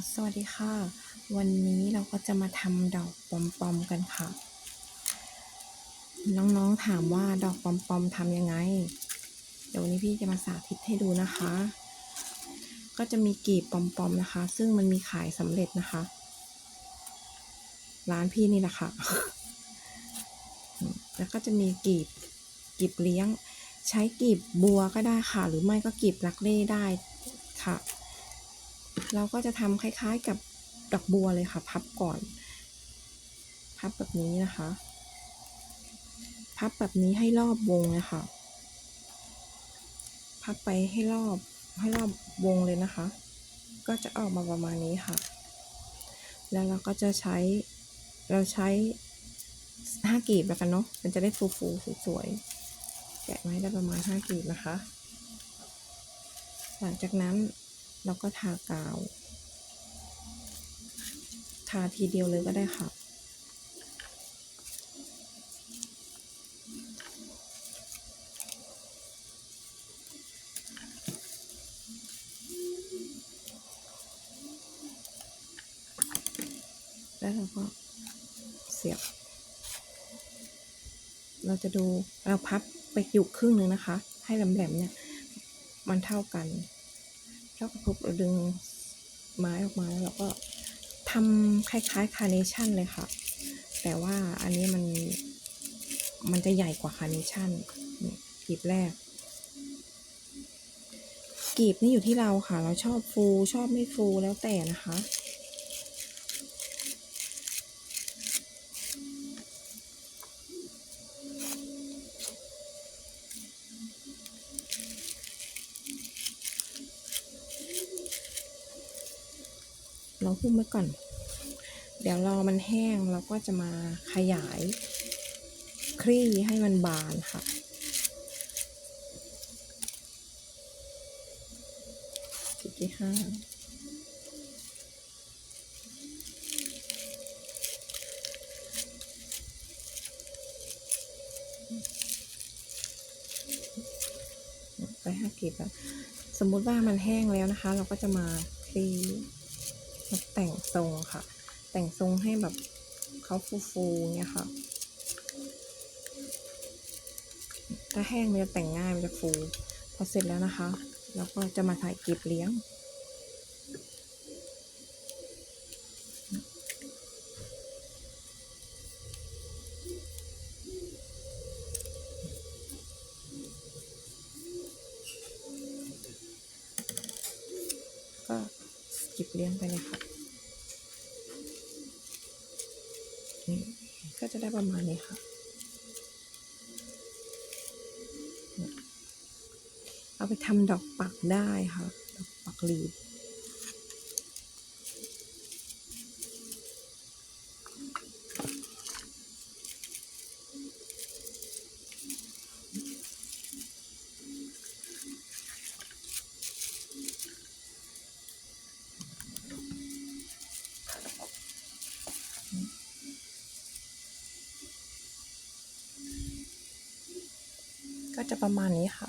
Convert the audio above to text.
สวัสดีค่ะ วันนี้เราก็จะมาทำดอกปอมปอมกันค่ะ น้องๆถามว่าดอกปอมปอมทำยังไง เดี๋ยววันนี้พี่จะมาสาธิตให้ดูนะคะ ก็จะมีกีบปอมปอมนะคะ ซึ่งมันมีขายสำเร็จนะคะ ร้านพี่นี่แหละค่ะ แล้วก็จะมีกีบกีบเลี้ยง ใช้กีบบัวก็ได้ค่ะ หรือไม่ก็กีบลักเล่ได้ค่ะ เราก็จะทำคล้ายๆกับดอกบัวเลยค่ะ พับก่อน พับแบบนี้นะคะ พับแบบนี้ให้รอบวงเลยค่ะ พับไปให้รอบให้รอบวงเลยนะคะ ก็จะออกมาประมาณนี้ค่ะ แล้วเราก็จะใช้เราใช้ห้ากีบแล้วกันเนาะมันจะได้ฟูๆสวยๆแกะไว้ได้ประมาณห้ากีบนะคะ หลังจากนั้น เราก็ทากาว ทาทีเดียวเลยก็ได้ค่ะ แล้วเราก็เสียบ เราจะดูเราพับไปอยู่ครึ่งหนึ่งนะคะ ให้แหลมๆเนี่ย มันเท่ากัน แล้วก็ปุ๊บเราดึงไม้ออกมาแล้วเราก็ทำคล้ายๆคาร์เนชั่นเลยค่ะ แต่ว่าอันนี้มันมันจะใหญ่กว่าคาร์เนชั่นกลีบแรกกลีบนี่อยู่ที่เราค่ะ เราชอบฟูชอบไม่ฟูแล้วแต่นะคะ เราหุ้มไว้ก่อน เดี๋ยวรอมันแห้งเราก็จะมาขยาย คลี่ให้มันบานค่ะ จุดที่ห้าไปห้ากีบแล้วสมมุติว่ามันแห้งแล้วนะคะ เราก็จะมาคลี่ แต่งทรงค่ะ แต่งทรงให้แบบเขาฟูๆเนี่ยค่ะ ถ้าแห้งมันจะแต่งง่ายมันจะฟู พอเสร็จแล้วนะคะเราก็จะมาถ่ายกลีบเลี้ยง ก็ กลีบเลี้ยงไปเลยค่ะนี่ก็จะได้ประมาณนี้ค่ะ เอาไปทำดอกปักได้ค่ะ ดอกปักหลีบ ก็จะประมาณนี้ค่ะ